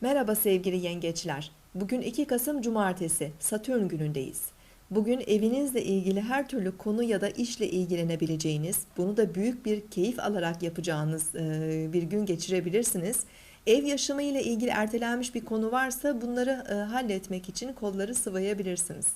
Merhaba sevgili yengeçler. Bugün 2 Kasım Cumartesi, Satürn günündeyiz. Bugün evinizle ilgili her türlü konu ya da işle ilgilenebileceğiniz, bunu da büyük bir keyif alarak yapacağınız bir gün geçirebilirsiniz. Ev yaşamı ile ilgili ertelenmiş bir konu varsa bunları e, halletmek için kolları sıvayabilirsiniz.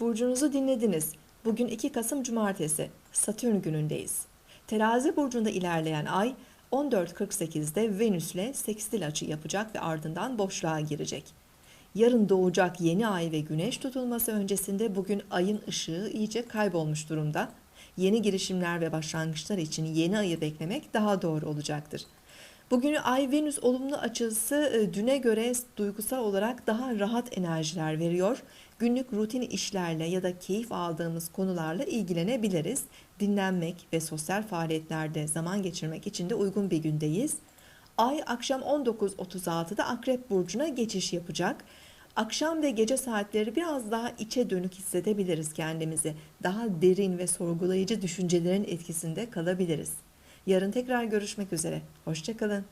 Burcunuzu dinlediniz. Bugün 2 Kasım Cumartesi, Satürn günündeyiz. Terazi burcunda ilerleyen ay 14.48'de Venüs'le sekstil açı yapacak ve ardından boşluğa girecek. Yarın doğacak yeni ay ve güneş tutulması öncesinde bugün ayın ışığı iyice kaybolmuş durumda. Yeni girişimler ve başlangıçlar için yeni ayı beklemek daha doğru olacaktır. Bugünü Ay Venüs olumlu açısı e, düne göre duygusal olarak daha rahat enerjiler veriyor. Günlük rutin işlerle ya da keyif aldığımız konularla ilgilenebiliriz. Dinlenmek ve sosyal faaliyetlerde zaman geçirmek için de uygun bir gündeyiz. Ay akşam 19.36'da Akrep Burcu'na geçiş yapacak. Akşam ve gece saatleri biraz daha içe dönük hissedebiliriz kendimizi. Daha derin ve sorgulayıcı düşüncelerin etkisinde kalabiliriz. Yarın tekrar görüşmek üzere. Hoşçakalın.